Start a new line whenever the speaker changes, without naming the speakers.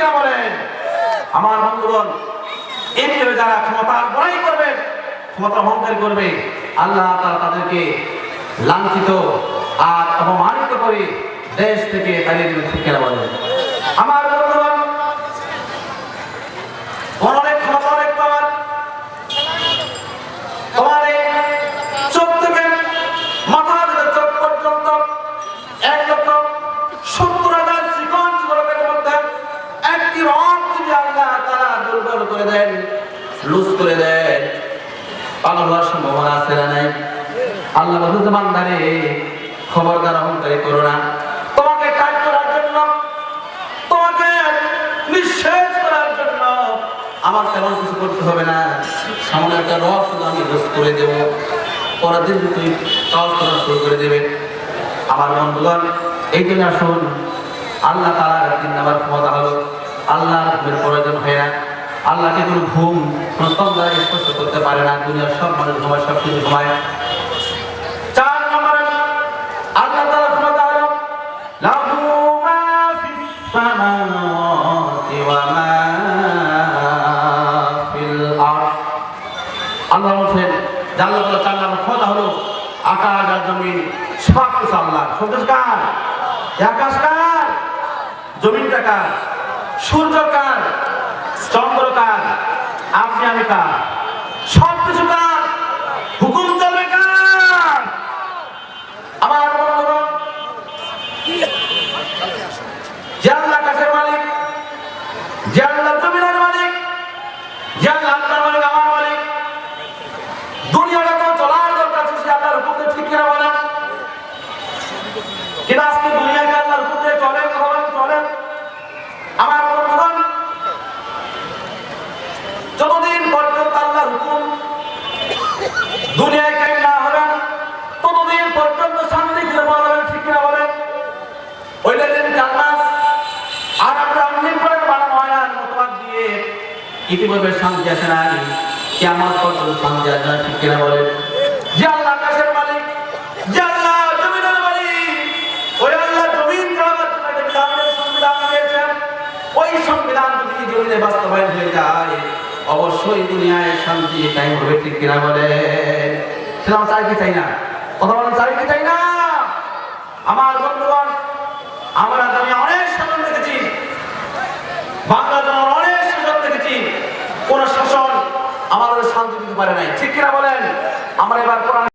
কিনা বলেন। আমার বন্ধুগণ এইভাবে যারা ক্ষমতার বড়াই করবে, ক্ষমতা অহংকার করবে, আল্লাহ তারা তাদেরকে লাঞ্ছিত আর অপমানিত করে দেশ থেকে তাদের কেনা বলেন। আমার করে দেন, লুজ করে দেন। পাগল হওয়ার সম্ভাবনা আছে না নাই? আল্লাহ বলতে খবরদার অহংকারী করো না। তোমাকে কাজ করার জন্য, তোমাকে নিঃশেষ করার জন্য আমার তেমন কিছু করতে হবে না। সামনে একটা শুধু আমি রোজ করে দেবো। পরের দিন তুই কাজ করা শুরু করে দেবে। আমার বন্ধুগণ, এই জন্য আসুন। আল্লাহ তারা একদিন আমার ক্ষমতা হলো আল্লাহর ঘুমের প্রয়োজন হয় না। আল্লাহকে কোনো ঘুম কোনো তন্দ্রা স্পর্শ করতে পারে না, দুনিয়ার সব মানুষ ঘুমায়, সব কিছু ঘুমায়। আল্লাহ জমিন, সব সূর্য কার? চন্দ্র কার আপনি আমি কার? সব কিছু কার হুকুম চলবে কার? আমার বন্ধুগণ আকাশের মালিক, যে জমিনের মালিক, যে আল্লাহ আপনার মালিক, আমার মালিক, দুনিয়াটা তো চলার দরকার সে আল্লাহর হুকুমে ঠিক কিনা বলেন? কিন্তু আজকে দুনিয়াকে আল্লাহর হুকুমে চলে কথা বলেন চলে আমার বন্ধুগণ যতদিন পর্যন্ত আল্লাহর হুকুম দুনিয়ায় কায়েম না হবে, ততদিন পর্যন্ত শান্তি খুঁজে পাওয়া যাবে ঠিক কিনা বলেন? ওইটা দিন জান্নাত, আর আমরা অনেক করে বানানো হয় না মতবাদ দিয়ে ইতিপূর্বে শান্তি আসে না কেমন পর্যন্ত শান্তি আসে না, ঠিক কিনা বলেন? যে আল্লাহ আকাশের মালিক, যে আল্লাহ জমিনের মালিক, ওই আল্লাহ জমিন সংবিধান দিয়েছেন, ওই সংবিধান যদি জমিনে বাস্তবায়ন হয়ে যায় অবশ্যই দুনিয়ায় শান্তি কায়েম হবে ঠিক কিনা বলে? সেটা চাই কি চাই না? কথা বলেন, চাই কি চাই না? আমার বন্ধুগণ, আমরা আমি অনেক শাসন দেখেছি। বাংলা জন অনেক শাসন দেখেছি। কোন শাসন আমাদের শান্তি দিতে পারে নাই। ঠিক কিনা বলেন? আমরা এবার কোরআন